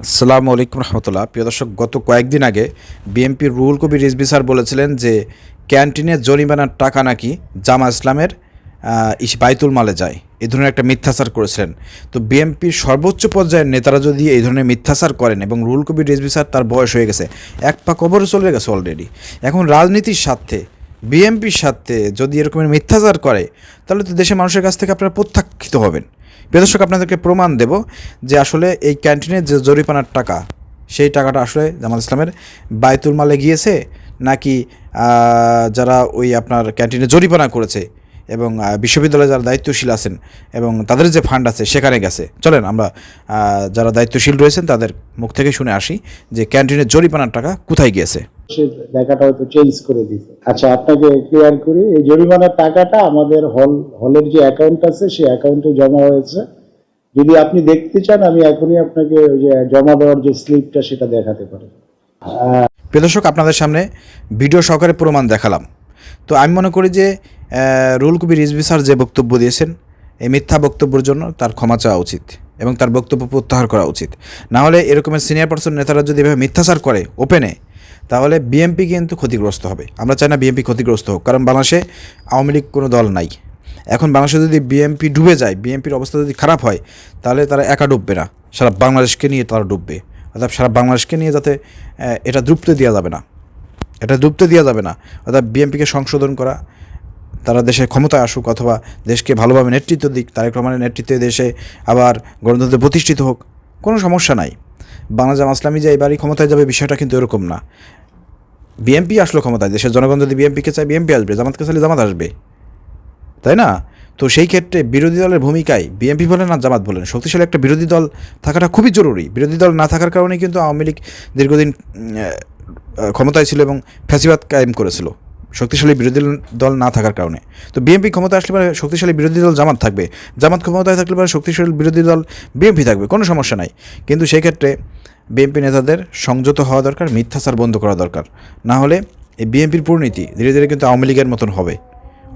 আসসালামু আলাইকুম রহমতুল্লাহ। প্রিয় দর্শক, গত কয়েকদিন আগে বিএনপির রুহুল কবির রিজভি স্যার বলেছিলেন যে, ক্যান্টিনে জরিমানার টাকা নাকি জামা ইসলামের ইস বাইতুল মালে যায়। এই ধরনের একটা মিথ্যাচার করেছিলেন। তো বিএনপির সর্বোচ্চ পর্যায়ের নেতারা যদি এই ধরনের মিথ্যাচার করেন এবং রুহুল কবির রিজভি স্যার তার বয়স হয়ে গেছে, এক পা কবরে চলে গেছে অলরেডি এখন রাজনীতির স্বার্থে, বিএনপির স্বার্থে যদি এরকমের মিথ্যাচার করে, তাহলে তো দেশের মানুষের কাছ থেকে আপনারা প্রত্যাখ্যিত হবেন। প্রিয় দর্শক, আপনাদেরকে প্রমাণ দেব যে আসলে এই ক্যান্টিনের যে জরিপানার টাকা, সেই টাকাটা আসলে জামাল ইসলামের বায়তুল মালে গিয়েছে নাকি যারা ওই আপনার ক্যান্টিনে জরিপানা করেছে এবং বিশ্ববিদ্যালয়ে যারা দায়িত্বশীল আছেন এবং তাদের যে ফান্ড আছে সেখানে গেছে। চলেন আমরা যারা দায়িত্বশীল রয়েছেন তাদের মুখ থেকে শুনে আসি যে ক্যান্টিনের জরিপানার টাকা কোথায় গিয়েছে। সে দেখাটা হয়তো চেঞ্জ করে দিতে। আচ্ছা আপনাকে ক্লিয়ার করি, এই জরিমানার টাকাটা আমাদের হল, হলের যে অ্যাকাউন্ট আছে, সেই অ্যাকাউন্টে জমা হয়েছে। যদি আপনি দেখতে চান, আমি এখনই আপনাকে ওই যে জমা দেওয়ার যে স্লিপটা সেটা দেখাতে পারি। প্রিয় দর্শক, আপনাদের সামনে ভিডিও সহকারে প্রমাণ দেখালাম। তো আমি মনে করি যে রুল কবির রিজভি স্যার যে বক্তব্য দিয়েছেন, এই মিথ্যা বক্তব্যের জন্য তার ক্ষমা চাওয়া উচিত এবং তার বক্তব্য প্রত্যাহার করা উচিত। না হলে এরকমের সিনিয়র পার্সন নেতারা যদি এভাবে মিথ্যাচার করে ওপেনে তাহলে বিএমপি কিন্তু ক্ষতিগ্রস্ত হবে। আমরা চাই না বিএমপি ক্ষতিগ্রস্ত হোক, কারণ বাংলাদেশে আওয়ামী লীগ কোনো দল নাই। এখন বাংলাদেশে যদি বিএমপি ডুবে যায় বিএমপির অবস্থা যদি খারাপ হয়, তাহলে তারা একা ডুববে না। সারা বাংলাদেশকে নিয়ে তারা ডুববে। অর্থাৎ সারা বাংলাদেশকে নিয়ে যাতে এটা দ্রুপতে দেওয়া যাবে না। এটা ডুবতে দেওয়া যাবে না। অর্থাৎ বিএনপিকে সংশোধন করা, তারা দেশে ক্ষমতায় আসুক অথবা দেশকে ভালোভাবে নেতৃত্ব দিক, তারেক রহমানের নেতৃত্বে দেশে আবার গণতন্ত্র প্রতিষ্ঠিত হোক, কোনো সমস্যা নাই। বাংলা জামা ইসলামী যে এবারই ক্ষমতায় যাবে, বিষয়টা কিন্তু এরকম না। বিএনপি আসলো ক্ষমতায়, দেশের জনগণ যদি বিএনপিকে চায় বিএনপি আসবে, জামাতকে চাইলে জামাত আসবে। তাই না? তো সেই ক্ষেত্রে বিরোধী দলের ভূমিকায় বিএনপি বলেন না জামাত বলেন, শক্তিশালী একটা বিরোধী দল থাকাটা খুবই জরুরি। বিরোধী দল না থাকার কারণে কিন্তু আওয়ামী লীগ দীর্ঘদিন ক্ষমতায় ছিল এবং ফ্যাসিবাদ কায়েম করেছিল। শক্তিশালী বিরোধী দল না থাকার কারণে। তো বিএনপি ক্ষমতা আসলে পরে শক্তিশালী বিরোধী দল জামাত থাকবে। জামাত ক্ষমতায় থাকলে পরে শক্তিশালী বিরোধী দল বিএনপি থাকবে, কোনো সমস্যা নাই। কিন্তু সেই ক্ষেত্রে বিএনপি নেতাদের সংযত হওয়া দরকার, মিথ্যাচার বন্ধ করা দরকার। না হলে এই বিএনপির পরিণতি ধীরে ধীরে কিন্তু আওয়ামী লীগের মতন হবে।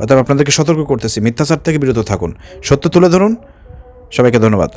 অর্থাৎ আপনাদেরকে সতর্ক করতেছি, মিথ্যাচার থেকে বিরত থাকুন। সত্য তুলে ধরুন। সবাইকে ধন্যবাদ।